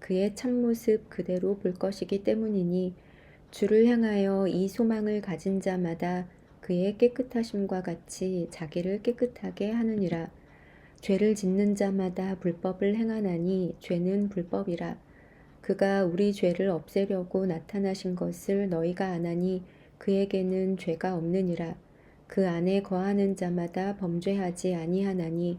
그의 참모습 그대로 볼 것이기 때문이니 주를 향하여 이 소망을 가진 자마다 그의 깨끗하심과 같이 자기를 깨끗하게 하느니라. 죄를 짓는 자마다 불법을 행하나니 죄는 불법이라. 그가 우리 죄를 없애려고 나타나신 것을 너희가 아나니 그에게는 죄가 없느니라. 그 안에 거하는 자마다 범죄하지 아니하나니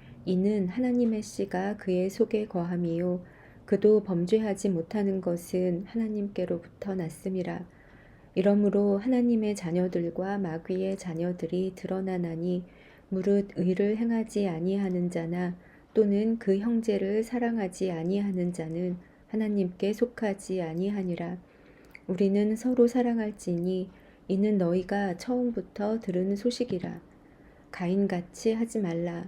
이는 하나님의 씨가 그의 속에 거함이요. 그도 범죄하지 못하는 것은 하나님께로부터 났음이라. 이러므로 하나님의 자녀들과 마귀의 자녀들이 드러나나니 무릇 의를 행하지 아니하는 자나 또는 그 형제를 사랑하지 아니하는 자는 하나님께 속하지 아니하니라. 우리는 서로 사랑할지니 이는 너희가 처음부터 들은 소식이라. 가인같이 하지 말라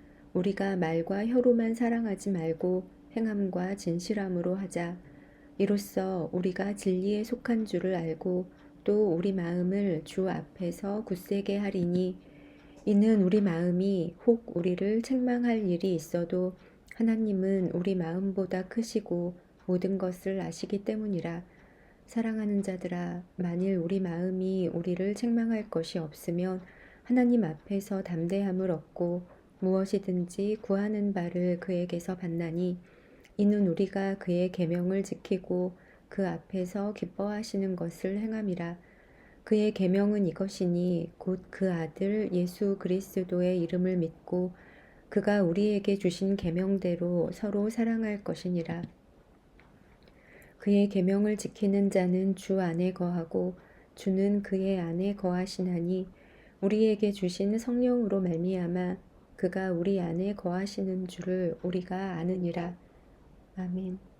우리가 말과 혀로만 사랑하지 말고 행함과 진실함으로 하자. 이로써 우리가 진리에 속한 줄을 알고 또 우리 마음을 주 앞에서 굳세게 하리니 이는 우리 마음이 혹 우리를 책망할 일이 있어도 하나님은 우리 마음보다 크시고 모든 것을 아시기 때문이라 사랑하는 자들아 만일 우리 마음이 우리를 책망할 것이 없으면 하나님 앞에서 담대함을 얻고 무엇이든지 구하는 바를 그에게서 받나니 이는 우리가 그의 계명을 지키고 그 앞에서 기뻐하시는 것을 행함이라. 그의 계명은 이것이니 곧 그 아들 예수 그리스도의 이름을 믿고 그가 우리에게 주신 계명대로 서로 사랑할 것이니라. 그의 계명을 지키는 자는 주 안에 거하고 주는 그의 안에 거하시나니 우리에게 주신 성령으로 말미암아 그가 우리 안에 거하시는 줄을 우리가 아느니라. 아멘.